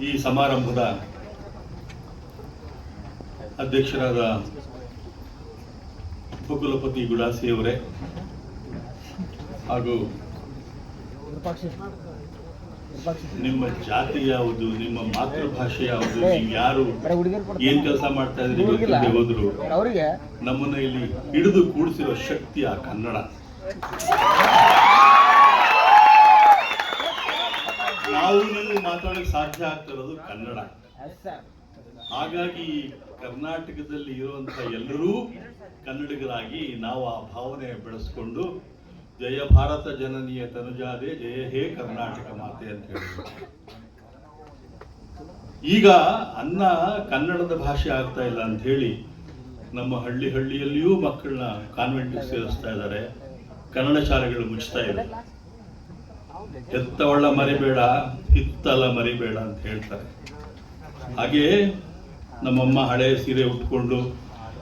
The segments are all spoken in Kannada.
ಈ ಸಮಾರಂಭದ ಅಧ್ಯಕ್ಷರಾದ ಉಪಕುಲಪತಿ ಗುಡಾಸಿಯವರೇ ಹಾಗೂ ನಿಮ್ಮ ಜಾತಿ ಯಾವುದು ನಿಮ್ಮ ಮಾತೃಭಾಷೆ ಯಾವುದು ನೀವು ಯಾರು ಏನ್ ಕೆಲಸ ಮಾಡ್ತಾ ಇದ್ರಿ ಹೋದ್ರು? ಅವರಿಗೆ ನಮ್ಮನ್ನ ಇಲ್ಲಿ ಹಿಡಿದು ಕೂಡಿಸಿರೋ ಶಕ್ತಿ ಆ ಕನ್ನಡ. ನಾವು ಮಾತಾಡಕ್ಕೆ ಸಾಧ್ಯ ಆಗ್ತಿರೋದು ಕನ್ನಡ. ಹಾಗಾಗಿ ಕರ್ನಾಟಕದಲ್ಲಿ ಇರುವಂತ ಎಲ್ಲರೂ ಕನ್ನಡಿಗರಾಗಿ ನಾವು ಆ ಭಾವನೆ ಬೆಳೆಸ್ಕೊಂಡು ಜಯ ಭಾರತ ಜನನೀಯ ತನುಜಾದೆ, ಜಯ ಹೇ ಕರ್ನಾಟಕ ಮಾತೆ ಅಂತ ಹೇಳಿ. ಈಗ ಅನ್ನ ಕನ್ನಡದ ಭಾಷೆ ಆಗ್ತಾ ಇಲ್ಲ ಅಂತ ಹೇಳಿ ನಮ್ಮ ಹಳ್ಳಿ ಹಳ್ಳಿಯಲ್ಲಿಯೂ ಮಕ್ಕಳನ್ನ ಕಾನ್ವೆಂಟ್ಗೆ ಸೇರಿಸ್ತಾ ಇದ್ದಾರೆ. ಕನ್ನಡ ಶಾಲೆಗಳು ಮುಚ್ಚುತ್ತಾ ಇದೆ ಎತ್ತವಳ್ಳ ಮರಿಬೇಡ, ಕಿತ್ತಲ ಮರಿಬೇಡ ಅಂತ ಹೇಳ್ತಾರೆ. ಹಾಗೆ ನಮ್ಮಮ್ಮ ಹಳೆ ಸೀರೆ ಉಟ್ಕೊಂಡು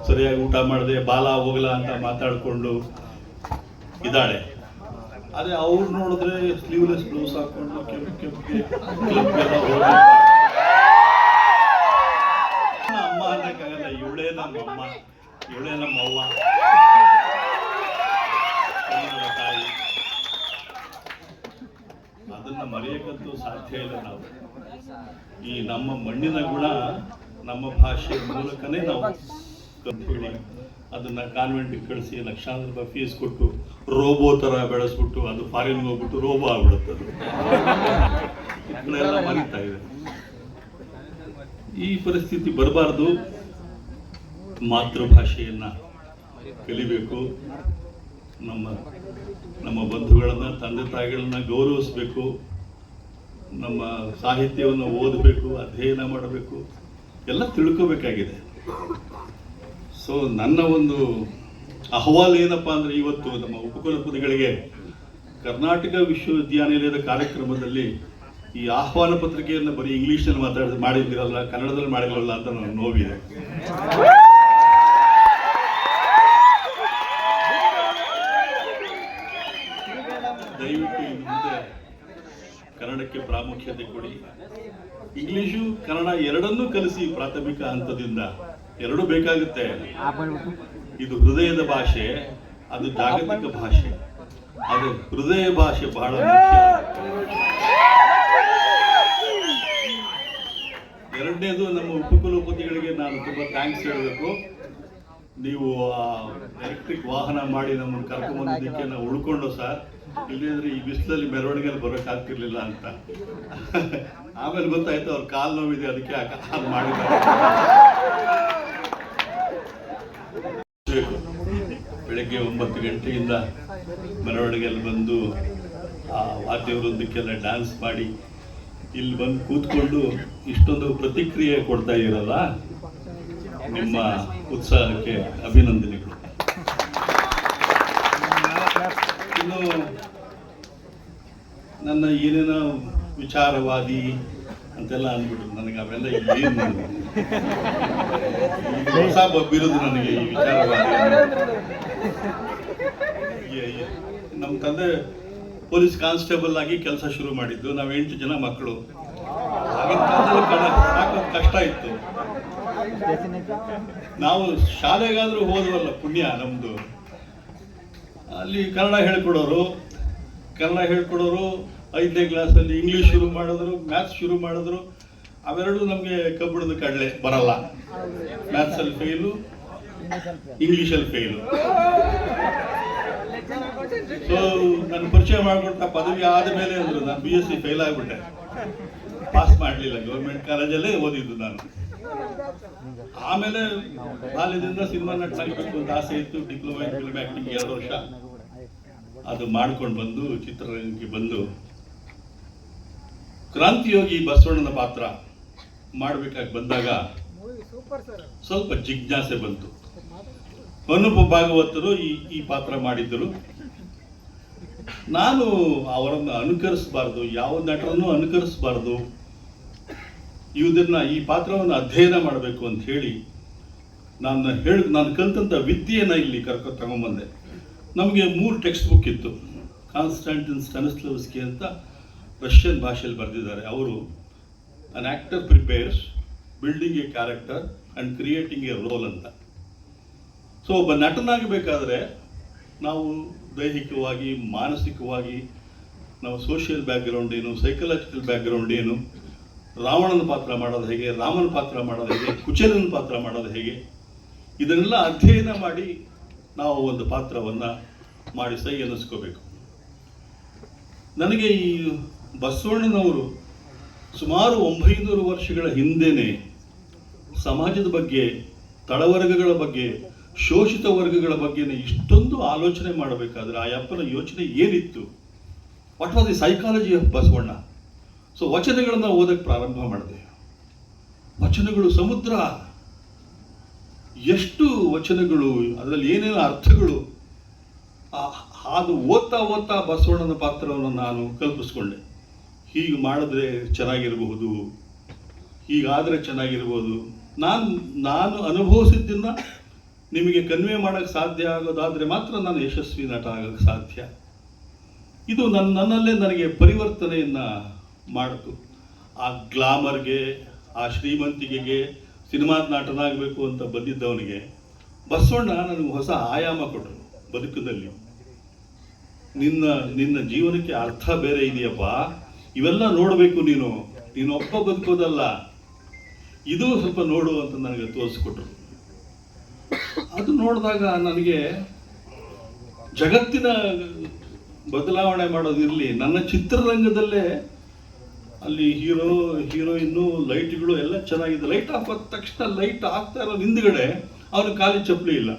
ಸರಿಯಾಗಿ ಊಟ ಮಾಡದೆ ಬಾಲ ಹೋಗಲ ಅಂತ ಮಾತಾಡಿಕೊಂಡು ಇದ್ದಾಳೆ. ಅದೇ ಅವ್ರು ನೋಡಿದ್ರೆ ಸ್ಲೀವ್ಲೆಸ್ ಬ್ಲೌಸ್ ಹಾಕೊಂಡು ಕೆಂಪು ಕೆಂಪಿಗೆ ಅಮ್ಮ ಅನ್ನಕ್ಕಾಗಲ್ಲ, ಇವಳೇ ನಮ್ಮಮ್ಮ, ಇವಳೇ ನಮ್ಮವ್ವ ಕನ್ನಡದ ತಾಯಿ ಅದನ್ನ ಮರೆಯಕ್ಕಂತೂ ಸಾಧ್ಯ ಇಲ್ಲ ನಾವು. ಈ ನಮ್ಮ ಮಣ್ಣಿನ ಗುಣ ನಮ್ಮ ಭಾಷೆಯ ಮೂಲಕನೇ ನಾವು ಅದನ್ನ ಕಾನ್ವೆಂಟ್ ಕಳಿಸಿ ಲಕ್ಷಾಂತರ ರೂಪಾಯಿ ಫೀಸ್ ಕೊಟ್ಟು ರೋಬೋ ತರ ಬೆಳೆಸ್ಬಿಟ್ಟು ಅದು ಫಾರಿನ್ಗೆ ಹೋಗ್ಬಿಟ್ಟು ರೋಬೋ ಆಗ್ಬಿಡುತ್ತೆ ಮರಿತಾ ಇದೆ. ಈ ಪರಿಸ್ಥಿತಿ ಬರಬಾರ್ದು. ಮಾತೃಭಾಷೆಯನ್ನ ಕಲಿಬೇಕು. ನಮ್ಮ ನಮ್ಮ ಬಂಧುಗಳನ್ನ ತಂದೆ ತಾಯಿಗಳನ್ನ ಗೌರವಿಸಬೇಕು. ನಮ್ಮ ಸಾಹಿತ್ಯವನ್ನು ಓದಬೇಕು, ಅಧ್ಯಯನ ಮಾಡಬೇಕು, ಎಲ್ಲ ತಿಳ್ಕೋಬೇಕಾಗಿದೆ. ಸೊ ನನ್ನ ಒಂದು ಅಹವಾಲು ಏನಪ್ಪಾ ಅಂದ್ರೆ ಇವತ್ತು ನಮ್ಮ ಉಪಕುಲಪತಿಗಳಿಗೆ ಕರ್ನಾಟಕ ವಿಶ್ವವಿದ್ಯಾನಿಲಯದ ಕಾರ್ಯಕ್ರಮದಲ್ಲಿ ಈ ಆಹ್ವಾನ ಪತ್ರಿಕೆಯನ್ನು ಬರೀ ಇಂಗ್ಲೀಷ್ನಲ್ಲಿ ಮಾತಾಡ ಮಾಡಿದ್ದೀರಲ್ಲ ಕನ್ನಡದಲ್ಲಿ ಮಾಡಿರಲ್ಲ ಅಂತ ನನಗೆ ನೋವಿದೆ. ಪ್ರಾಮುಖ್ಯತೆ ಕೊಡಿ. ಇಂಗ್ಲಿಷು ಕನ್ನಡ ಎರಡನ್ನೂ ಕಲಿಸಿ ಪ್ರಾಥಮಿಕ ಹಂತದಿಂದ ಎರಡು ಬೇಕಾಗುತ್ತೆ. ಇದು ಹೃದಯದ ಭಾಷೆ, ಅದು ಜಾಗತಿಕ ಭಾಷೆ. ಅದು ಹೃದಯ ಭಾಷೆ ಬಹಳ ಮುಖ್ಯ. ಎರಡನೇದು ನಮ್ಮ ಉಪಕುಲಪತಿಗಳಿಗೆ ನಾನು ತುಂಬಾ ಥ್ಯಾಂಕ್ಸ್ ಹೇಳಬೇಕು. ನೀವು ಎಲೆಕ್ಟ್ರಿಕ್ ವಾಹನ ಮಾಡಿ ನಮ್ಮನ್ನು ಕರ್ಕೊಂಬಂದಿದ್ದಕ್ಕೆ ನಾವು ಉಳ್ಕೊಂಡು ಸರ್. ಇಲ್ಲದಿದ್ರೆ ಈ ಬಿಸಿಲಲ್ಲಿ ಮೆರವಣಿಗೆಯಲ್ಲಿ ಬರೋಕ್ಕಾಗ್ತಿರ್ಲಿಲ್ಲ ಅಂತ. ಆಮೇಲೆ ಗೊತ್ತಾಯ್ತು ಅವ್ರ ಕಾಲು ನೋವಿದೆ, ಅದಕ್ಕೆ ಆ ಕಾಲ್ ಮಾಡಿದ್ದಾರೆ. ಬೆಳಗ್ಗೆ ಒಂಬತ್ತು ಗಂಟೆಯಿಂದ ಮೆರವಣಿಗೆಯಲ್ಲಿ ಬಂದು ಆ ವಾದ್ಯವೃಂದಕ್ಕೆಲ್ಲ ಡ್ಯಾನ್ಸ್ ಮಾಡಿ ಇಲ್ಲಿ ಬಂದು ಕೂತ್ಕೊಂಡು ಇಷ್ಟೊಂದು ಪ್ರತಿಕ್ರಿಯೆ ಕೊಡ್ತಾ ಇರಲ್ಲ, ನಿಮ್ಮ ಉತ್ಸಾಹಕ್ಕೆ ಅಭಿನಂದನೆಗಳು. ಇನ್ನು ನನ್ನ ಏನೇನೋ ವಿಚಾರವಾದಿ ಅಂತೆಲ್ಲ ಅಂದ್ಬಿಟ್ಟು ನನಗೆ ಅವೆಲ್ಲ ಏನು ಹೊಸ ಬಬ್ಬಿರೋದು ನನಗೆ ಈ ವಿಚಾರವಾದಿ ನಮ್ಮ ತಂದೆ ಪೊಲೀಸ್ ಕಾನ್ಸ್ಟೇಬಲ್ ಆಗಿ ಕೆಲಸ ಶುರು ಮಾಡಿದ್ದು. ನಾವು ಎಂಟು ಜನ ಮಕ್ಕಳು ಆಗಿನ ಕಾಲದಲ್ಲಿ ಸಾಕೋದು ಕಷ್ಟ ಇತ್ತು. ನಾವು ಶಾಲೆಗಾದ್ರೂ ಹೋದ್ವಲ್ಲ ಪುಣ್ಯ ನಮ್ದು. ಅಲ್ಲಿ ಕನ್ನಡ ಹೇಳ್ಕೊಡೋರು. ಕನ್ನಡ ಹೇಳ್ಕೊಡೋರು ಐದನೇ ಕ್ಲಾಸಲ್ಲಿ ಇಂಗ್ಲೀಷ್ ಶುರು ಮಾಡಿದ್ರು ಮ್ಯಾಥ್ಸ್ ಶುರು ಮಾಡಿದ್ರು. ಅವೆರಡು ನಮಗೆ ಕಬ್ಬಿಣದ ಕಡಲೆ ಬರಲ್ಲ. ಮ್ಯಾಥ್ಸಲ್ಲಿ ಫೇಲು ಇಂಗ್ಲೀಷಲ್ಲಿ ಫೇಲು ಸೊ ನನ್ನ ಪರಿಚಯ ಮಾಡಿಕೊಟ್ಟ ಪದವಿ ಆದಮೇಲೆ ಅಂದ್ರೆ ನಾನು ಬಿ ಎಸ್ ಸಿ ಫೇಲ್ ಆಗಿಬಿಟ್ಟೆ. ಪಾಸ್ ಮಾಡಲಿಲ್ಲ ಗೌರ್ಮೆಂಟ್ ಕಾಲೇಜಲ್ಲೇ ಓದಿದ್ದು ನಾನು. ಆಮೇಲೆ ಬಾಲ್ಯದಿಂದ ಸಿನಿಮಾ ನಟನಾಗಬೇಕು ಅಂತ ಆಸೆ ಇತ್ತು. ಡಿಪ್ಲೊಮಾ ಇನ್ ಫಿಲ್ಮ್ ಆಕ್ಟಿಂಗ್ ಎರಡು ವರ್ಷ. ಅದು ಮಾಡ್ಕೊಂಡು ಬಂದು, ಚಿತ್ರರಂಗಕ್ಕೆ ಬಂದು, ಕ್ರಾಂತಿಯೋಗಿ ಬಸವಣ್ಣನ ಪಾತ್ರ ಮಾಡಬೇಕಾಗಿ ಬಂದಾಗ ಸ್ವಲ್ಪ ಜಿಜ್ಞಾಸೆ ಬಂತು. ಅನುಪ ಭಾಗವತರು ಈ ಈ ಪಾತ್ರ ಮಾಡಿದ್ದರು. ನಾನು ಅವರನ್ನು ಅನುಕರಿಸಬಾರ್ದು, ಯಾವ ನಟರನ್ನು ಅನುಕರಿಸಬಾರ್ದು. ಇದನ್ನ ಈ ಪಾತ್ರವನ್ನು ಅಧ್ಯಯನ ಮಾಡಬೇಕು ಅಂತ ಹೇಳಿ ನಾನು ಹೇಳಿ ನಾನು ಕಲ್ತಂತ ವಿದ್ಯೆಯನ್ನ ಇಲ್ಲಿ ಕರ್ಕೊ, ತಗೊಂಬಂದೆ. ನಮಗೆ ಮೂರು ಟೆಕ್ಸ್ಟ್ ಬುಕ್ ಇತ್ತು. ಕಾನ್ಸ್ಟಾಂಟಿನ್ ಸ್ಟನಸ್ಲವಸ್ಕಿ ಅಂತ ರಷ್ಯನ್ ಭಾಷೆಯಲ್ಲಿ ಬರೆದಿದ್ದಾರೆ. ಅವರು an actor prepares building a character and creating a role ಅಂತ. ಸೊ ಒಬ್ಬ ನಟನಾಗಬೇಕಾದ್ರೆ ನಾವು ದೈಹಿಕವಾಗಿ, ಮಾನಸಿಕವಾಗಿ, ನಾವು ಸೋಷಿಯಲ್ ಬ್ಯಾಕ್ಗ್ರೌಂಡ್ ಏನು ಸೈಕಲಾಜಿಕಲ್ ಬ್ಯಾಕ್ಗ್ರೌಂಡ್ ಏನು, ರಾವಣನ ಪಾತ್ರ ಮಾಡೋದು ಹೇಗೆ, ರಾಮನ ಪಾತ್ರ ಮಾಡೋದು ಹೇಗೆ, ಕುಚೇಲನ ಪಾತ್ರ ಮಾಡೋದು ಹೇಗೆ, ಇದನ್ನೆಲ್ಲ ಅಧ್ಯಯನ ಮಾಡಿ ನಾವು ಒಂದು ಪಾತ್ರವನ್ನು ಮಾಡಿ ಸೈ ಅನ್ನಿಸ್ಕೋಬೇಕು. ನನಗೆ ಈ ಬಸವಣ್ಣನವರು ಸುಮಾರು ಒಂಬೈನೂರು ವರ್ಷಗಳ ಹಿಂದೆನೇ ಸಮಾಜದ ಬಗ್ಗೆ, ತಳವರ್ಗಗಳ ಬಗ್ಗೆ, ಶೋಷಿತ ವರ್ಗಗಳ ಬಗ್ಗೆ ಇಷ್ಟೊಂದು ಆಲೋಚನೆ ಮಾಡಬೇಕಾದ್ರೆ ಆ ಅಪ್ಪನ ಯೋಚನೆ ಏನಿತ್ತು? What was the psychology of Basavanna? So ವಚನಗಳನ್ನು ಓದಕ್ಕೆ ಪ್ರಾರಂಭ ಮಾಡಿದೆ. ವಚನಗಳು ಸಮುದ್ರ ಎಷ್ಟು ವಚನಗಳು, ಅದರಲ್ಲಿ ಏನೇನು ಅರ್ಥಗಳು ಅದು ಓದ್ತಾ ಓದ್ತಾ ಬಸವಣ್ಣನ ಪಾತ್ರವನ್ನು ನಾನು ಕಲ್ಪಿಸ್ಕೊಂಡೆ. ಹೀಗೆ ಮಾಡಿದ್ರೆ ಚೆನ್ನಾಗಿರಬಹುದು, ಹೀಗಾದರೆ ಚೆನ್ನಾಗಿರ್ಬೋದು. ನಾನು ನಾನು ಅನುಭವಿಸಿದ್ದನ್ನು ನಿಮಗೆ ಕನ್ವೆ ಮಾಡೋಕ್ಕೆ ಸಾಧ್ಯ ಆಗೋದಾದರೆ ಮಾತ್ರ ನಾನು ಯಶಸ್ವಿ ನಟ ಆಗೋಕ್ಕೆ ಸಾಧ್ಯ. ಇದು ನನ್ನ ನನ್ನಲ್ಲೇ ನನಗೆ ಪರಿವರ್ತನೆಯನ್ನು ಮಾಡಿತು. ಆ ಗ್ಲಾಮರ್ಗೆ, ಆ ಶ್ರೀಮಂತಿಕೆಗೆ ಸಿನಿಮಾ ನಟನಾಗಬೇಕು ಅಂತ ಬಂದಿದ್ದವನಿಗೆ ಬಸವಣ್ಣ ನನಗೆ ಹೊಸ ಆಯಾಮ ಕೊಟ್ಟರು ಬದುಕಿನಲ್ಲಿ. ನಿನ್ನ ನಿನ್ನ ಜೀವನಕ್ಕೆ ಅರ್ಥ ಬೇರೆ ಇದೆಯಪ್ಪ. ಇವೆಲ್ಲ ನೋಡಬೇಕು ನೀನು. ನೀನು ಒಪ್ಪ ಬದುಕೋದಲ್ಲ. ಇದು ಸ್ವಲ್ಪ ನೋಡು ಅಂತ ನನಗೆ ತೋರಿಸ್ಕೊಟ್ರು. ಅದು ನೋಡಿದಾಗ ನನಗೆ ಜಗತ್ತಿನ ಬದಲಾವಣೆ ಮಾಡೋದಿರಲಿ, ನನ್ನ ಚಿತ್ರರಂಗದಲ್ಲೇ ಅಲ್ಲಿ ಹೀರೋ, ಹೀರೋಯಿನ್ನು, ಲೈಟ್ಗಳು ಎಲ್ಲ ಚೆನ್ನಾಗಿದೆ. ಲೈಟ್ ಆಫ್ ಆದ ತಕ್ಷಣ ಲೈಟ್ ಆಗ್ತಾ ಇರೋ ಹಿಂದ್ಗಡೆ ಅವನು ಖಾಲಿ ಚಪ್ಪಲಿ ಇಲ್ಲ.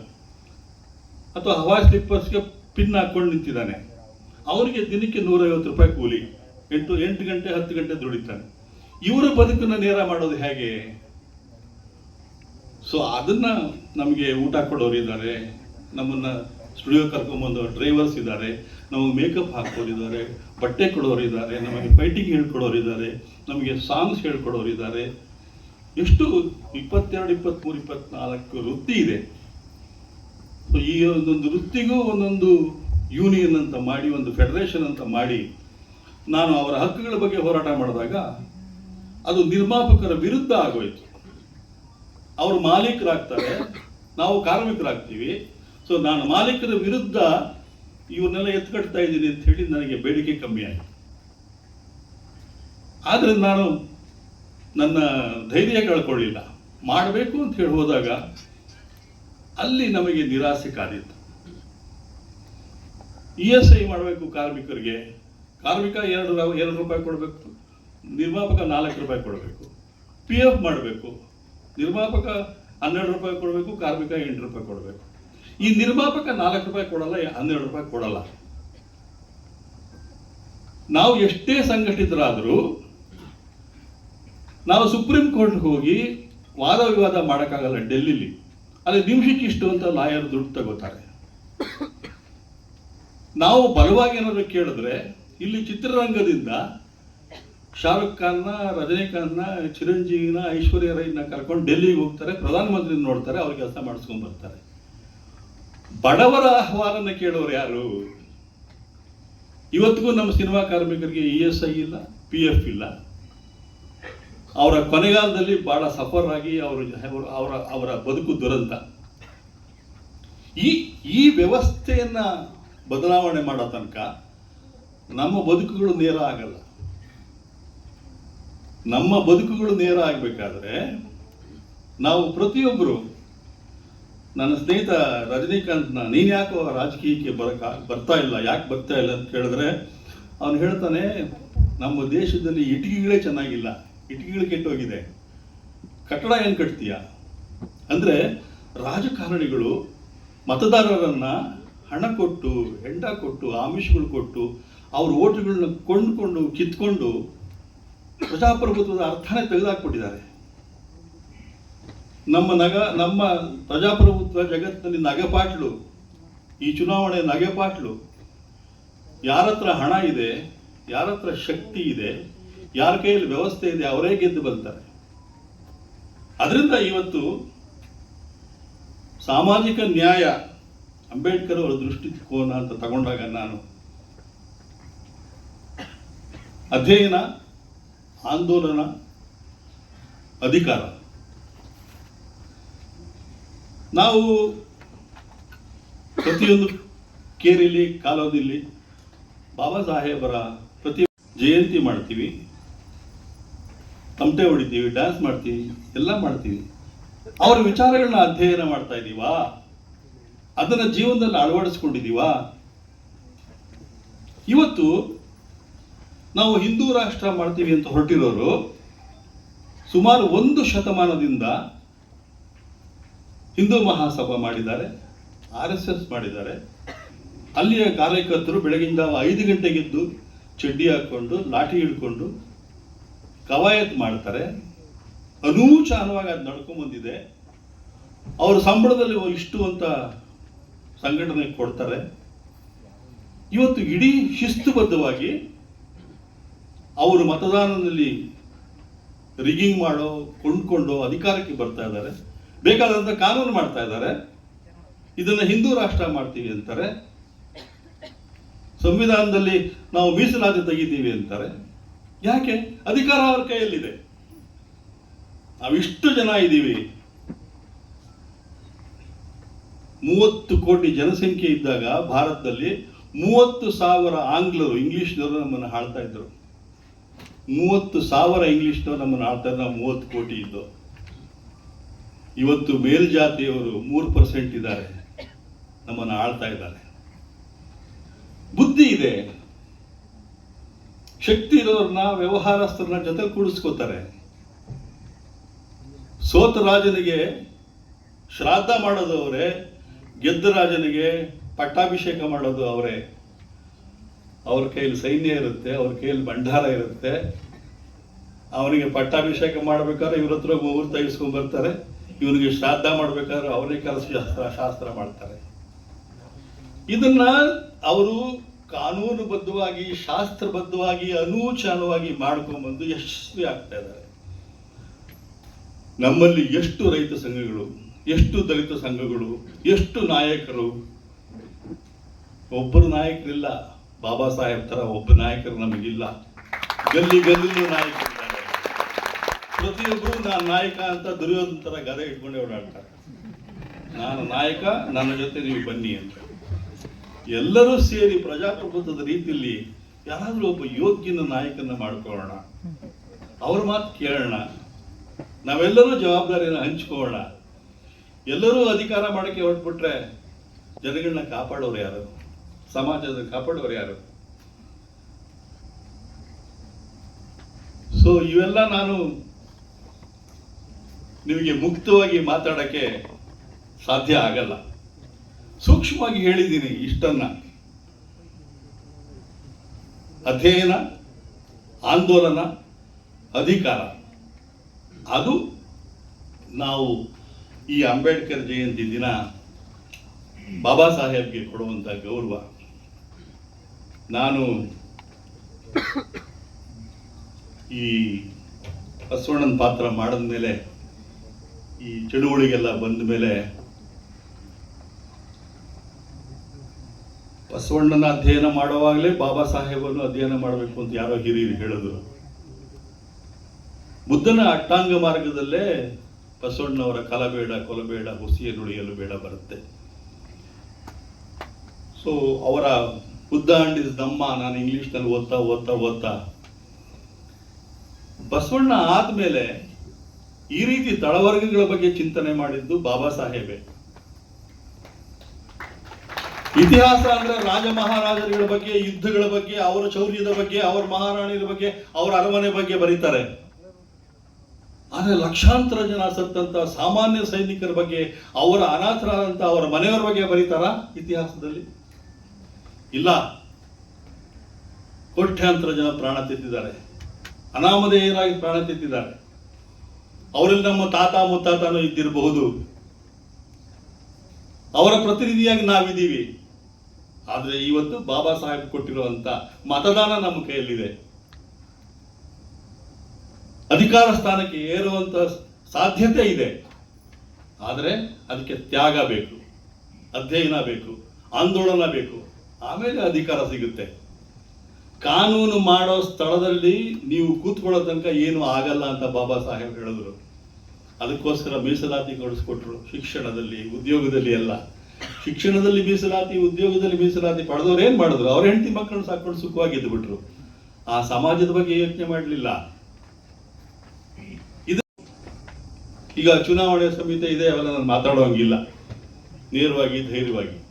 ಅಥವಾ ಹವಾ ಸ್ಲಿಪ್ಪರ್ಸ್ಗೆ ಪಿನ್ ಹಾಕೊಂಡು ನಿಂತಿದ್ದಾನೆ. ಅವನಿಗೆ ದಿನಕ್ಕೆ ನೂರೈವತ್ತು ರೂಪಾಯಿ ಕೂಲಿ. ಎಂಟು ಎಂಟು ಗಂಟೆ, ಹತ್ತು ಗಂಟೆ ದುಡಿತಾನೆ. ಇವರ ಬದುಕನ್ನು ನೇರ ಮಾಡೋದು ಹೇಗೆ? ಸೊ ಅದನ್ನ ನಮಗೆ ಊಟ ಕೊಡೋರು ಇದ್ದಾರೆ ನಮ್ಮನ್ನ ಸ್ಟುಡಿಯೋ ಕರ್ಕೊಂಬಂದು ಡ್ರೈವರ್ಸ್ ಇದ್ದಾರೆ, ನಮಗೆ ಮೇಕಪ್ ಹಾಕೋರಿದ್ದಾರೆ ಬಟ್ಟೆ ಕೊಡೋರು ಇದ್ದಾರೆ ನಮಗೆ ಫೈಟಿಂಗ್ ಹೇಳ್ಕೊಡೋರು ಇದ್ದಾರೆ ನಮಗೆ ಸಾಂಗ್ಸ್ ಹೇಳ್ಕೊಡೋರು ಇದ್ದಾರೆ ಎಷ್ಟು ಇಪ್ಪತ್ತೆರಡು ಇಪ್ಪತ್ತ್ಮೂರು ಇಪ್ಪತ್ನಾಲ್ಕು ವೃತ್ತಿ ಇದೆ. ಸೊ ಈ ಒಂದೊಂದು ವೃತ್ತಿಗೂ ಒಂದೊಂದು ಯೂನಿಯನ್ ಅಂತ ಮಾಡಿ, ಒಂದು ಫೆಡರೇಷನ್ ಅಂತ ಮಾಡಿ, ನಾನು ಅವರ ಹಕ್ಕುಗಳ ಬಗ್ಗೆ ಹೋರಾಟ ಮಾಡಿದಾಗ ಅದು ನಿರ್ಮಾಪಕರ ವಿರುದ್ಧ ಆಗೋಯ್ತು. ಅವರು ಮಾಲೀಕರಾಗ್ತಾರೆ, ನಾವು ಕಾರ್ಮಿಕರಾಗ್ತೀವಿ ಸೊ ನಾನು ಮಾಲೀಕರ ವಿರುದ್ಧ ಇವನ್ನೆಲ್ಲ ಎತ್ಕಟ್ತಾ ಇದ್ದೀನಿ ಅಂತ ಹೇಳಿ ನನಗೆ ಬೇಡಿಕೆ ಕಮ್ಮಿ ಆಯಿತು. ಆದರೆ ನಾನು ನನ್ನ ಧೈರ್ಯ ಕಳ್ಕೊಳ್ಳಿಲ್ಲ. ಮಾಡಬೇಕು ಅಂತ ಹೇಳಿ ಹೋದಾಗ ಅಲ್ಲಿ ನಮಗೆ ನಿರಾಸೆ ಕಾದಿತ್ತು. ಇ ಎಸ್ ಐ ಮಾಡಬೇಕು ಕಾರ್ಮಿಕರಿಗೆ. ಕಾರ್ಮಿಕ ಎರಡು ಎರಡು ರೂಪಾಯಿ ಕೊಡಬೇಕು. ನಿರ್ಮಾಪಕ ನಾಲ್ಕು ರೂಪಾಯಿ ಕೊಡಬೇಕು. ಪಿ ಎಫ್ ಮಾಡಬೇಕು. ನಿರ್ಮಾಪಕ ಹನ್ನೆರಡು ರೂಪಾಯಿ ಕೊಡಬೇಕು, ಕಾರ್ಮಿಕ ಎಂಟು ರೂಪಾಯಿ ಕೊಡಬೇಕು. ಈ ನಿರ್ಮಾಪಕ ನಾಲ್ಕು ರೂಪಾಯಿ ಕೊಡಲ್ಲ ಹನ್ನೆರಡು ರೂಪಾಯಿ ಕೊಡಲ್ಲ. ನಾವು ಎಷ್ಟೇ ಸಂಘಟಿತರಾದರೂ ನಾವು ಸುಪ್ರೀಂ ಕೋರ್ಟ್ಗೆ ಹೋಗಿ ವಾದ ವಿವಾದ ಮಾಡೋಕ್ಕಾಗಲ್ಲ ಡೆಲ್ಲಿಲಿ. ಅಲ್ಲಿ ನಿಮಿಷಕ್ಕೆ ಇಷ್ಟು ಅಂತ ಲಾಯರ್ ದುಡ್ಡು ತಗೋತಾರೆ. ನಾವು ಬಲವಾಗಿ ಏನಾದ್ರು ಕೇಳಿದ್ರೆ, ಇಲ್ಲಿ ಚಿತ್ರರಂಗದಿಂದ ಶಾರುಖ್ ಖಾನ್ನ ರಜನಿಕಾಂತ್ನ ಚಿರಂಜೀವಿನ, ಐಶ್ವರ್ಯ ರೈನ ಕರ್ಕೊಂಡು ಡೆಲ್ಲಿಗೆ ಹೋಗ್ತಾರೆ ಪ್ರಧಾನಮಂತ್ರಿ ನೋಡ್ತಾರೆ ಅವ್ರ ಕೆಲಸ ಮಾಡಿಸ್ಕೊಂಡ್ ಬರ್ತಾರೆ. ಬಡವರ ಅಹವಾಲನ್ನ ಕೇಳೋರು ಯಾರು? ಇವತ್ತಿಗೂ ನಮ್ಮ ಸಿನಿಮಾ ಕಾರ್ಮಿಕರಿಗೆ ಇ ಎಸ್ ಐ ಇಲ್ಲ, ಪಿ ಎಫ್ ಇಲ್ಲ. ಅವರ ಕೊನೆಗಾಲದಲ್ಲಿ ಬಹಳ ಸಫರ್ ಆಗಿ ಅವರು ಅವರ ಅವರ ಬದುಕು ದುರಂತ. ಈ ಈ ವ್ಯವಸ್ಥೆಯನ್ನ ಬದಲಾವಣೆ ಮಾಡೋ ತನಕ ನಮ್ಮ ಬದುಕುಗಳು ನೇರ ಆಗಲ್ಲ. ನಮ್ಮ ಬದುಕುಗಳು ನೇರ ಆಗಬೇಕಾದ್ರೆ ನಾವು ಪ್ರತಿಯೊಬ್ಬರು ನನ್ನ ಸ್ನೇಹಿತ ರಜನಿಕಾಂತ್ನ, ನೀನು ಯಾಕೋ ರಾಜಕೀಯಕ್ಕೆ ಬರಕ, ಬರ್ತಾ ಇಲ್ಲ, ಯಾಕೆ ಬರ್ತಾ ಇಲ್ಲ ಅಂತ ಕೇಳಿದ್ರೆ, ಅವನು ಹೇಳ್ತಾನೆ, ನಮ್ಮ ದೇಶದಲ್ಲಿ ಇಟಿಗೆಗಳೇ ಚೆನ್ನಾಗಿಲ್ಲ ಇಟಿಗೆಗಳು ಕೆಟ್ಟೋಗಿದೆ. ಕಟ್ಟಡ ಏನು ಕಟ್ತೀಯ? ಅಂದರೆ ರಾಜಕಾರಣಿಗಳು ಮತದಾರರನ್ನ ಹಣ ಕೊಟ್ಟು ಹೆಂಡ ಕೊಟ್ಟು, ಆಮಿಷಗಳು ಕೊಟ್ಟು, ಅವ್ರ ಓಟುಗಳನ್ನ ಕೊಂಡ್ಕೊಂಡು ಕಿತ್ಕೊಂಡು ಪ್ರಜಾಪ್ರಭುತ್ವದ ಅರ್ಥನೇ ತೆಗೆದುಹಾಕ್ಬಿಟ್ಟಿದ್ದಾರೆ ನಮ್ಮ ನಗ, ನಮ್ಮ ಪ್ರಜಾಪ್ರಭುತ್ವ ಜಗತ್ತಿನಲ್ಲಿ ನಗೆಪಾಟ್ಲು, ಈ ಚುನಾವಣೆ ನಗೆಪಾಟ್ಲು. ಯಾರತ್ರ ಹಣ ಇದೆ, ಯಾರತ್ರ ಶಕ್ತಿ ಇದೆ, ಯಾರ ಕೈಯಲ್ಲಿ ವ್ಯವಸ್ಥೆ ಇದೆ, ಅವರೇ ಗೆದ್ದು ಬಂತಾರೆ. ಅದರಿಂದ ಇವತ್ತು ಸಾಮಾಜಿಕ ನ್ಯಾಯ ಅಂಬೇಡ್ಕರ್ ಅವರ ದೃಷ್ಟಿಕೋನ ಅಂತ ತಗೊಂಡಾಗ ನಾನು ಅಧ್ಯಯನ, ಆಂದೋಲನ, ಅಧಿಕಾರ. ನಾವು ಪ್ರತಿಯೊಂದು ಕೇರಿಲಿ ಕಾಲೋದಿಲ್ಲಿ ಬಾಬಾ ಸಾಹೇಬರ ಪ್ರತಿ ಜಯಂತಿ ಮಾಡ್ತೀವಿ. ತಮಟೆ ಹೊಡಿತೀವಿ ಡ್ಯಾನ್ಸ್ ಮಾಡ್ತೀವಿ, ಎಲ್ಲ ಮಾಡ್ತೀವಿ. ಅವರ ವಿಚಾರಗಳನ್ನ ಅಧ್ಯಯನ ಮಾಡ್ತಾ ಇದ್ದೀವಾ ಅದನ್ನ ಜೀವನದಲ್ಲಿ ಅಳವಡಿಸ್ಕೊಂಡಿದ್ದೀವಾ ಇವತ್ತು ನಾವು ಹಿಂದೂ ರಾಷ್ಟ್ರ ಮಾಡ್ತೀವಿ ಅಂತ ಹೊರಟಿರೋರು ಸುಮಾರು ಒಂದು ಶತಮಾನದಿಂದ ಹಿಂದೂ ಮಹಾಸಭಾ ಮಾಡಿದ್ದಾರೆ, ಆರ್ ಎಸ್ ಎಸ್ ಮಾಡಿದ್ದಾರೆ. ಅಲ್ಲಿಯ ಕಾರ್ಯಕರ್ತರು ಬೆಳಗಿನ ಜಾವ ಐದು ಗಂಟೆಗೆದ್ದು ಚಡ್ಡಿ ಹಾಕ್ಕೊಂಡು ಲಾಠಿ ಹಿಡ್ಕೊಂಡು ಕವಾಯತ್ ಮಾಡ್ತಾರೆ. ಅನೂಚಾನವಾಗಿ ಅದು ನಡ್ಕೊಂಡ್ ಬಂದಿದೆ. ಅವ್ರ ಸಂಬಳದಲ್ಲಿ ಇಷ್ಟು ಅಂತ ಸಂಘಟನೆ ಕೊಡ್ತಾರೆ. ಇವತ್ತು ಇಡೀ ಶಿಸ್ತುಬದ್ಧವಾಗಿ ಅವರು ಮತದಾನದಲ್ಲಿ ರಿಗಿಂಗ್ ಮಾಡೋ, ಕೊಂಡ್ಕೊಂಡು ಅಧಿಕಾರಕ್ಕೆ ಬರ್ತಾ ಇದ್ದಾರೆ. ಬೇಕಾದಂತ ಕಾನೂನು ಮಾಡ್ತಾ ಇದ್ದಾರೆ. ಇದನ್ನ ಹಿಂದೂ ರಾಷ್ಟ್ರ ಮಾಡ್ತೀವಿ ಅಂತಾರೆ. ಸಂವಿಧಾನದಲ್ಲಿ ನಾವು ಮೀಸಲಾತಿ ತೆಗಿತೀವಿ ಅಂತಾರೆ. ಯಾಕೆ? ಅಧಿಕಾರ ಅವ್ರ ಕೈಯಲ್ಲಿದೆ. ನಾವಿಷ್ಟು ಜನ ಇದ್ದೀವಿ. ಮೂವತ್ತು ಕೋಟಿ ಜನಸಂಖ್ಯೆ ಇದ್ದಾಗ ಭಾರತದಲ್ಲಿ ಮೂವತ್ತು ಸಾವಿರ ಆಂಗ್ಲರು, ಇಂಗ್ಲಿಷ್ನವರು ನಮ್ಮನ್ನು ಆಳ್ತಾ ಇದ್ರು. ಮೂವತ್ತು ಸಾವಿರ ಇಂಗ್ಲಿಷ್ನವರು ನಮ್ಮನ್ನು ಆಳ್ತಾ ಇದ್ರು, ನಾವು ಮೂವತ್ತು ಕೋಟಿ ಇದ್ದು. ಇವತ್ತು ಮೇಲ್ಜಾತಿಯವರು ಮೂರು ಪರ್ಸೆಂಟ್ ಇದ್ದಾರೆ. ನಮ್ಮನ್ನು ಆಳ್ತಾ ಇದ್ದಾರೆ. ಬುದ್ಧಿ ಇದೆ. ಶಕ್ತಿ ಇರೋರನ್ನ ವ್ಯವಹಾರಸ್ಥರನ್ನ ಜೊತೆ ಕೂಡಿಸ್ಕೋತಾರೆ. ಸೋತ ರಾಜನಿಗೆ ಶ್ರಾದ್ದ ಮಾಡೋದು ಅವರೇ ಗೆದ್ದ ರಾಜನಿಗೆ ಪಟ್ಟಾಭಿಷೇಕ ಮಾಡೋದು ಅವರೇ. ಅವ್ರ ಕೈಯಲ್ಲಿ ಸೈನ್ಯ ಇರುತ್ತೆ, ಅವ್ರ ಕೈಯಲ್ಲಿ ಭಂಡಾರ ಇರುತ್ತೆ. ಅವನಿಗೆ ಪಟ್ಟಾಭಿಷೇಕ ಮಾಡ್ಬೇಕಾದ್ರೆ ಇವ್ರ ಹತ್ರ ಮುಹೂರ್ತ ಇಸ್ಕೊಂಡ್ ಬರ್ತಾರೆ. ಇವನಿಗೆ ಶ್ರಾದ್ದ ಮಾಡ್ಬೇಕಾದ್ರೆ ಅವರೇ ಕೆಲಸ ಶಾಸ್ತ್ರ ಶಾಸ್ತ್ರ ಮಾಡ್ತಾರೆ. ಇದನ್ನ ಅವರು ಕಾನೂನುಬದ್ಧವಾಗಿ, ಶಾಸ್ತ್ರಬದ್ಧವಾಗಿ, ಅನೂಚಾನವಾಗಿ ಮಾಡ್ಕೊಂಡ್ಬಂದು ಯಶಸ್ವಿ ಆಗ್ತಾ ಇದ್ದಾರೆ. ನಮ್ಮಲ್ಲಿ ಎಷ್ಟು ರೈತ ಸಂಘಗಳು, ಎಷ್ಟು ದಲಿತ ಸಂಘಗಳು, ಎಷ್ಟು ನಾಯಕರು, ಒಬ್ಬರು ನಾಯಕರಿಲ್ಲ. ಬಾಬಾ ಸಾಹೇಬ್ ತರ ಒಬ್ಬ ನಾಯಕರು ನಮಗಿಲ್ಲ. ಗಲ್ಲಿ ಗಲ್ಲಿಲೂ ನಾಯಕರಿದ್ದಾರೆ ಪ್ರತಿಯೊಬ್ಬರು ನಾನು ನಾಯಕ ಅಂತ ದುರ್ಯೋಧನ ತರ ಗದೆ ಇಟ್ಕೊಂಡೆ ಓಡಾಡ್ತಾರೆ. ನಾನು ನಾಯಕ, ನನ್ನ ಜೊತೆ ನೀವು ಬನ್ನಿ ಅಂತ. ಎಲ್ಲರೂ ಸೇರಿ ಪ್ರಜಾಪ್ರಭುತ್ವದ ರೀತಿಯಲ್ಲಿ ಯಾರಾದ್ರೂ ಒಬ್ಬ ಯೋಗ್ಯನ ನಾಯಕನ ಮಾಡ್ಕೊಳ್ಳೋಣ. ಅವ್ರ ಮಾತು ಕೇಳೋಣ. ನಾವೆಲ್ಲರೂ ಜವಾಬ್ದಾರಿಯನ್ನು ಹಂಚ್ಕೊಳ್ಳೋಣ. ಎಲ್ಲರೂ ಅಧಿಕಾರ ಮಾಡಕ್ಕೆ ಹೊರಟ್ಬಿಟ್ರೆ ಜನಗಳನ್ನ ಕಾಪಾಡೋರು ಯಾರು? ಸಮಾಜದ ಕಾಪಾಡೋರು ಯಾರು? ಸೊ ಇವೆಲ್ಲ ನಾನು ನಿಮಗೆ ಮುಕ್ತವಾಗಿ ಮಾತಾಡೋಕ್ಕೆ ಸಾಧ್ಯ ಆಗಲ್ಲ. ಸೂಕ್ಷ್ಮವಾಗಿ ಹೇಳಿದ್ದೀನಿ ಇಷ್ಟನ್ನ. ಅಧ್ಯಯನ, ಆಂದೋಲನ, ಅಧಿಕಾರ. ಅದು ನಾವು ಈ ಅಂಬೇಡ್ಕರ್ ಜಯಂತಿ ದಿನ ಬಾಬಾ ಸಾಹೇಬ್ಗೆ ಕೊಡುವಂಥ ಗೌರವ. ನಾನು ಈ ಬಸವಣ್ಣನ ಪಾತ್ರ ಮಾಡಿದ ಮೇಲೆ ಈ ಚಳುವಳಿಗೆಲ್ಲ ಬಂದ ಮೇಲೆ ಬಸವಣ್ಣನ ಅಧ್ಯಯನ ಮಾಡುವಾಗಲೇ ಬಾಬಾ ಸಾಹೇಬನ್ನು ಅಧ್ಯಯನ ಮಾಡಬೇಕು ಅಂತ ಯಾರೋ ಹಿರಿಯರು ಹೇಳಿದ್ರು. ಬುದ್ಧನ ಅಟ್ಟಾಂಗ ಮಾರ್ಗದಲ್ಲೇ ಬಸವಣ್ಣವರ ಕಲಬೇಡ ಕೊಲಬೇಡ ಹುಸಿಯ ನುಡಿಯಲು ಬೇಡ ಬರುತ್ತೆ. ಸೊ ಅವರ ಬುದ್ಧ ಅಂಡ್ ಇಸ್ ದಮ್ಮ ನಾನು ಇಂಗ್ಲಿಷ್ನಲ್ಲಿ ಓದ್ತಾ ಓದ್ತಾ ಓದ್ತಾ. ಬಸವಣ್ಣ ಆದ್ಮೇಲೆ ಈ ರೀತಿ ತಳವರ್ಗಗಳ ಬಗ್ಗೆ ಚಿಂತನೆ ಮಾಡಿದ್ದು ಬಾಬಾ ಸಾಹೇಬೆ. ಇತಿಹಾಸ ಅಂದ್ರೆ ರಾಜ ಮಹಾರಾಜರುಗಳ ಬಗ್ಗೆ, ಯುದ್ಧಗಳ ಬಗ್ಗೆ, ಅವರ ಶೌರ್ಯದ ಬಗ್ಗೆ, ಅವರ ಮಹಾರಾಣಿಯರ ಬಗ್ಗೆ, ಅವರ ಅರಮನೆ ಬಗ್ಗೆ ಬರೀತಾರೆ. ಆದ್ರೆ ಲಕ್ಷಾಂತರ ಜನ ಸತ್ತಂತ ಸಾಮಾನ್ಯ ಸೈನಿಕರ ಬಗ್ಗೆ, ಅವರ ಅನಾಥರಾದಂತ ಅವರ ಮನೆಯವರ ಬಗ್ಗೆ ಬರೀತಾರ ಇತಿಹಾಸದಲ್ಲಿ? ಇಲ್ಲ. ಕೋಟ್ಯಾಂತರ ಜನ ಪ್ರಾಣ ತೆತ್ತಿದ್ದಾರೆ. ಅನಾಮಧೇಯರಾಗಿ ಪ್ರಾಣ ತೆತ್ತಿದ್ದಾರೆ. ಅವರಲ್ಲಿ ನಮ್ಮ ತಾತ ಮುತ್ತಾತನೂ ಇದ್ದಿರಬಹುದು. ಅವರ ಪ್ರತಿನಿಧಿಯಾಗಿ ನಾವಿದ್ದೀವಿ. ಆದರೆ ಇವತ್ತು ಬಾಬಾ ಸಾಹೇಬ್ ಕೊಟ್ಟಿರುವಂಥ ಮತದಾನ ನಮ್ಮ ಕೈಯಲ್ಲಿದೆ. ಅಧಿಕಾರ ಸ್ಥಾನಕ್ಕೆ ಏರುವಂತ ಸಾಧ್ಯತೆ ಇದೆ. ಆದರೆ ಅದಕ್ಕೆ ತ್ಯಾಗ ಬೇಕು, ಅಧ್ಯಯನ ಬೇಕು, ಆಂದೋಲನ ಬೇಕು, ಆಮೇಲೆ ಅಧಿಕಾರ ಸಿಗುತ್ತೆ. ಕಾನೂನು ಮಾಡೋ ಸ್ಥಳದಲ್ಲಿ ನೀವು ಕೂತ್ಕೊಳ್ಳೋ ತನಕ ಏನು ಆಗಲ್ಲ ಅಂತ ಬಾಬಾ ಸಾಹೇಬ್ ಹೇಳಿದ್ರು. ಅದಕ್ಕೋಸ್ಕರ ಮೀಸಲಾತಿ ಕೊಡಿಸ್ಕೊಟ್ರು ಶಿಕ್ಷಣದಲ್ಲಿ, ಉದ್ಯೋಗದಲ್ಲಿ ಎಲ್ಲ. ಶಿಕ್ಷಣದಲ್ಲಿ ಮೀಸಲಾತಿ, ಉದ್ಯೋಗದಲ್ಲಿ ಮೀಸಲಾತಿ ಪಡೆದವ್ರು ಏನ್ ಮಾಡಿದ್ರು? ಅವ್ರ ಹೆಂಡತಿ ಮಕ್ಕಳನ್ನ ಸಾಕೊಂಡು ಸುಖವಾಗಿ ಬಿಟ್ರು. ಆ ಸಮಾಜದ ಬಗ್ಗೆ ಯೋಚನೆ ಮಾಡಲಿಲ್ಲ. ಇದು ಈಗ ಚುನಾವಣೆ ಸಮಿತಿ ಇದೆ, ಅವೆಲ್ಲ ನಾನು ಮಾತಾಡೋಂಗಿಲ್ಲ. ನೇರವಾಗಿ, ಧೈರ್ಯವಾಗಿ.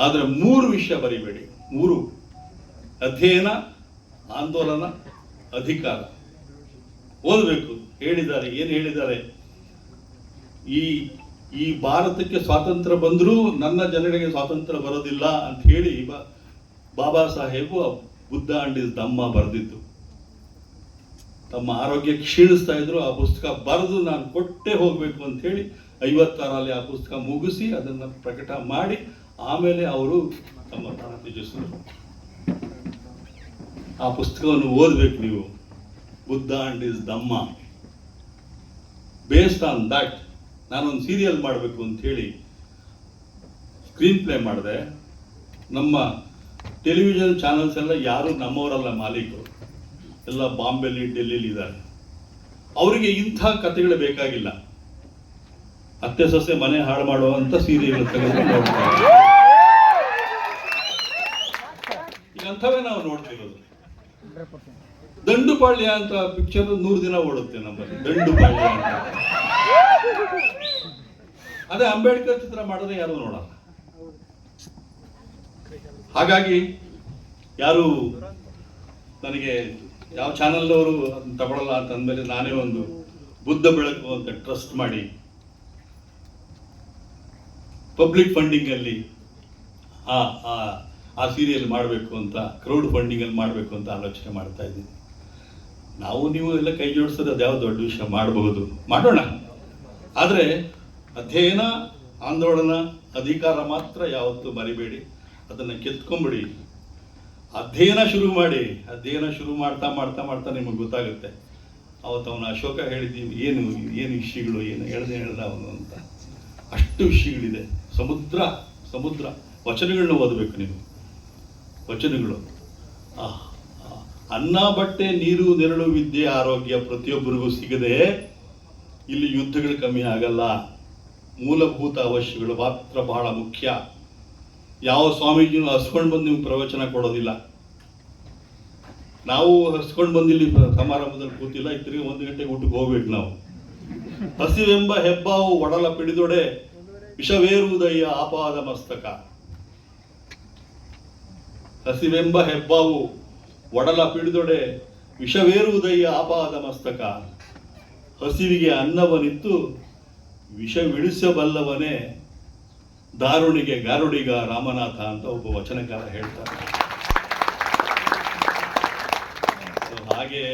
ಆದ್ರೆ ಮೂರು ವಿಷಯ ಬರಿಬೇಡಿ. ಮೂರು. ಅಧ್ಯಯನ, ಆಂದೋಲನ, ಅಧಿಕಾರ. ಓದಬೇಕು, ಹೇಳಿದ್ದಾರೆ, ಏನು ಹೇಳಿದ್ದಾರೆ? ಈ ಈ ಭಾರತಕ್ಕೆ ಸ್ವಾತಂತ್ರ್ಯ ಬಂದರೂ ನನ್ನ ಜನರಿಗೆ ಸ್ವಾತಂತ್ರ್ಯ ಬರೋದಿಲ್ಲ ಅಂತ ಹೇಳಿ ಬಾಬಾ ಸಾಹೇಬು ಬುದ್ಧ ಅಂಡಿದ ತಮ್ಮ ಬರೆದಿದ್ದು. ತಮ್ಮ ಆರೋಗ್ಯ ಕ್ಷೀಣಿಸ್ತಾ ಇದ್ರು, ಆ ಪುಸ್ತಕ ಬರೆದು ನಾನು ಕೊಟ್ಟೆ ಹೋಗಬೇಕು ಅಂತ ಹೇಳಿ ಐವತ್ತಾರಲ್ಲಿ ಆ ಪುಸ್ತಕ ಮುಗಿಸಿ ಅದನ್ನು ಪ್ರಕಟ ಮಾಡಿ, ಆಮೇಲೆ ಅವರು ತಮ್ಮ ಪ್ರಾಣ ತ್ಯಜಿಸಿದ್ರು ಆ ಪುಸ್ತಕವನ್ನು ಓದಬೇಕು ನೀವು. Buddha and is Dhamma. Based on that ನಾನೊಂದು ಸೀರಿಯಲ್ ಮಾಡಬೇಕು ಅಂತ ಹೇಳಿ ಸ್ಕ್ರೀನ್ ಪ್ಲೇ ಮಾಡಿದೆ. ನಮ್ಮ ಟೆಲಿವಿಷನ್ ಚಾನೆಲ್ಸ್ ಎಲ್ಲ ಯಾರು ನಮ್ಮವರಲ್ಲ ಮಾಲೀಕರು. ಎಲ್ಲ ಬಾಂಬೆಲಿ, ಡೆಲ್ಲಿಲಿ ಇದ್ದಾರೆ. ಅವರಿಗೆ ಇಂಥ ಕಥೆಗಳು ಬೇಕಾಗಿಲ್ಲ. ಅತ್ತೆ, ಸೊಸೆ, ಮನೆ ಹಾಳು ಮಾಡುವಂಥ ಸೀರಿಯಲ್ ತೆಗೆದುಕೊಂಡು ಈಗ ಅಂಥವೇ ನಾವು ನೋಡ್ತಿರೋದು. ದಂಡುಪಾಳ್ಯ ಅಂತ ಪಿಕ್ಚರ್ ನೂರು ದಿನ ಓಡುತ್ತೆ ನಮ್ಮಲ್ಲಿ. ದಂಡುಪಾಳ್ಯ ಅಂತ. ಅದೇ ಅಂಬೇಡ್ಕರ್ ಚಿತ್ರ ಮಾಡಿದ್ರೆ ಯಾರು ನೋಡಲ್ಲ. ಹಾಗಾಗಿ ಯಾರು ನನಗೆ ಯಾವ ಚಾನಲ್ ಅವರು ಅದನ್ನ ತಗೊಳ್ಳಲ್ಲ ಅಂತ ಅಂದಮೇಲೆ ನಾನೇ ಒಂದು ಬುದ್ಧ ಬೆಳಕು ಅಂತ ಟ್ರಸ್ಟ್ ಮಾಡಿ ಪಬ್ಲಿಕ್ ಫಂಡಿಂಗ್ ಅಲ್ಲಿ ಆ ಆ ಸೀರಿಯಲ್ ಮಾಡಬೇಕು ಅಂತ ಕ್ರೌಡ್ ಫಂಡಿಂಗ್ ಅಲ್ಲಿ ಮಾಡಬೇಕು ಅಂತ ಆಲೋಚನೆ ಮಾಡ್ತಾ ಇದ್ದೀನಿ. ನಾವು ನೀವು ಎಲ್ಲ ಕೈ ಜೋಡಿಸೋದು ಅದ್ಯಾವ ದೊಡ್ಡ ವಿಷಯ ಮಾಡಬಹುದು? ಮಾಡೋಣ. ಆದರೆ ಅಧ್ಯಯನ, ಆಂದೋಲನ, ಅಧಿಕಾರ ಮಾತ್ರ ಯಾವತ್ತೂ ಮರಿಬೇಡಿ. ಅದನ್ನು ಕೆತ್ಕೊಂಬಿಡಿ. ಅಧ್ಯಯನ ಶುರು ಮಾಡಿ. ಅಧ್ಯಯನ ಶುರು ಮಾಡ್ತಾ ಮಾಡ್ತಾ ಮಾಡ್ತಾ ನಿಮಗೆ ಗೊತ್ತಾಗುತ್ತೆ. ಅವತ್ತು ಅವನು ಅಶೋಕ ಹೇಳಿದ್ದೀವಿ ಏನು ಏನು ವಿಷಯಗಳು, ಏನು ಹೇಳ್ದೆ ಹೇಳ್ದ ಅವನು ಅಂತ. ಅಷ್ಟು ವಿಷಯಗಳಿದೆ. ಸಮುದ್ರ ಸಮುದ್ರ. ವಚನಗಳನ್ನ ಓದಬೇಕು ನೀವು. ವಚನಗಳು. ಅನ್ನ, ಬಟ್ಟೆ, ನೀರು, ನೆರಳು, ವಿದ್ಯೆ, ಆರೋಗ್ಯ ಪ್ರತಿಯೊಬ್ಬರಿಗೂ ಸಿಗದೆ ಇಲ್ಲಿ ಯುದ್ಧಗಳು ಕಮ್ಮಿ ಆಗಲ್ಲ. ಮೂಲಭೂತ ಅವಶ್ಯಗಳು ಮಾತ್ರ ಬಹಳ ಮುಖ್ಯ. ಯಾವ ಸ್ವಾಮೀಜಿನೂ ಹಸ್ಕೊಂಡು ಬಂದು ನಿಮ್ಗೆ ಪ್ರವಚನ ಕೊಡೋದಿಲ್ಲ. ನಾವು ಹಸ್ಕೊಂಡು ಬಂದಿಲ್ಲಿ ಸಮಾರಂಭದಲ್ಲಿ ಕೂತಿಲ್ಲ ತಿರುಗಿ ಒಂದು ಗಂಟೆಗೆ ಊಟಕ್ಕೆ ಹೋಗ್ಬೇಕು ನಾವು. ಹಸಿವೆಂಬ ಹೆಬ್ಬಾವು ಒಡಲ ಪಿಡಿದೊಡೆ ವಿಷವೇರುವುದಯ್ಯ ಆಪಾದ ಮಸ್ತಕ. ಹಸಿವೆಂಬ ಹೆಬ್ಬಾವು, ಒಡಲ ಪಿಡಿದೊಡೆ, ವಿಷವೇರುವುದಯ್ಯ ಆಪಾದ ಮಸ್ತಕ. ಹಸಿವಿಗೆ ಅನ್ನವನಿತ್ತು ವಿಷವಿಳಿಸಬಲ್ಲವನೇ ದಾರುಣಿಗೆ ಗಾರುಡಿಗ ರಾಮನಾಥ ಅಂತ ಒಬ್ಬ ವಚನಕಾರ ಹೇಳ್ತಾರೆ. ಹಾಗೆ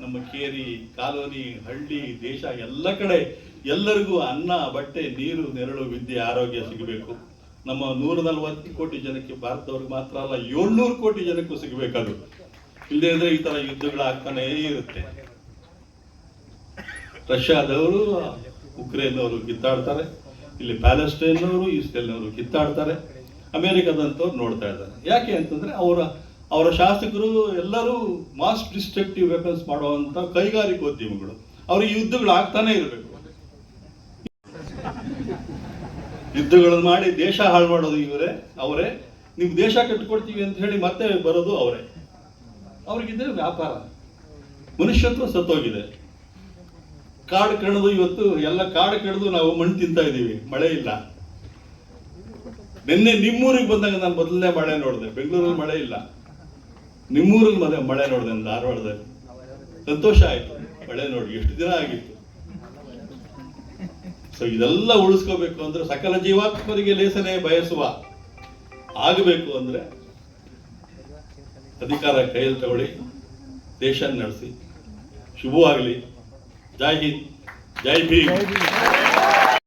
ನಮ್ಮ ಕೇರಿ, ಕಾಲೋನಿ, ಹಳ್ಳಿ, ದೇಶ ಎಲ್ಲ ಕಡೆ ಎಲ್ಲರಿಗೂ ಅನ್ನ, ಬಟ್ಟೆ, ನೀರು, ನೆರಳು, ವಿದ್ಯೆ, ಆರೋಗ್ಯ ಸಿಗಬೇಕು. ನಮ್ಮ ನೂರ ನಲವತ್ತು ಕೋಟಿ ಜನಕ್ಕೆ ಭಾರತದವ್ರಿಗೆ ಮಾತ್ರ ಅಲ್ಲ, ಏಳ್ನೂರು ಕೋಟಿ ಜನಕ್ಕೂ ಸಿಗಬೇಕದು ಇಲ್ಲದೆ ಇದ್ರೆ ಈ ತರ ಯುದ್ಧಗಳಾಗ್ತಾನೇ ಇರುತ್ತೆ. ರಷ್ಯಾದವರು ಉಕ್ರೇನ್ ಅವರು ಕಿತ್ತಾಡ್ತಾರೆ, ಇಲ್ಲಿ ಪ್ಯಾಲೆಸ್ಟೈನ್ ಅವರು ಇಸ್ರೇಲ್ ಇಸ್ರೇಲ್ನವರು ಕಿತ್ತಾಡ್ತಾರೆ ಅಮೆರಿಕದಂತವ್ರು ನೋಡ್ತಾ ಇದ್ದಾರೆ. ಯಾಕೆ ಅಂತಂದ್ರೆ ಅವರ ಅವರ ಶಾಸಕರು ಎಲ್ಲರೂ ಮಾಸ್ ಡಿಸ್ಟ್ರಕ್ಟಿವ್ ವೆಪನ್ಸ್ ಮಾಡುವಂತ ಕೈಗಾರಿಕೋದ್ಯಮಿಗಳು. ಅವ್ರಿಗೆ ಯುದ್ಧಗಳು ಆಗ್ತಾನೆ ಇರಬೇಕು. ಯುದ್ಧಗಳನ್ನು ಮಾಡಿ ದೇಶ ಹಾಳು ಮಾಡೋದು ಇವರೇ, ಅವರೇ. ನೀವು ದೇಶ ಕಟ್ಕೊಡ್ತೀವಿ ಅಂತ ಹೇಳಿ ಮತ್ತೆ ಬರೋದು ಅವರೇ. ಅವ್ರಿಗಿದ್ರೆ ವ್ಯಾಪಾರ. ಮನುಷ್ಯತ್ವ ಸತ್ತೋಗಿದೆ. ಕಾಡು ಕಣದು ಇವತ್ತು, ಎಲ್ಲ ಕಾಡು ಕಡಿದು ನಾವು ಮಣ್ಣು ತಿಂತಾ ಇದ್ದೀವಿ, ಮಳೆ ಇಲ್ಲ. ನಿನ್ನೆ ನಿಮ್ಮೂರಿಗೆ ಬಂದಾಗ ನಾನು ಮೊದಲನೇ ಮಳೆ ನೋಡಿದೆ, ಬೆಂಗಳೂರಲ್ಲಿ ಮಳೆ ಇಲ್ಲ. ನಿಮ್ಮೂರಲ್ಲಿ ಮಳೆ ನೋಡಿದೆ, ನಾನು ಧಾರವಾಡದಲ್ಲಿ. ಸಂತೋಷ ಆಯ್ತು, ಮಳೆ ನೋಡಿ, ಎಷ್ಟು ದಿನ ಆಗಿತ್ತು. ಸೊ ಇದೆಲ್ಲ ಉಳಿಸ್ಕೋಬೇಕು ಅಂದ್ರೆ ಸಕಲ ಜೀವಾತ್ಮರಿಗೆ ಲೇಸನೆ ಬಯಸುವ ಆಗಬೇಕು ಅಂದ್ರೆ ಅಧಿಕಾರ ಕೈಯಲ್ಲಿ ತಗೊಳ್ಳಿ ದೇಶ ನಡೆಸಿ. ಶುಭವಾಗಲಿ. ಜೈ ಹಿಂದ್. ಜೈ ಭೀಮ್.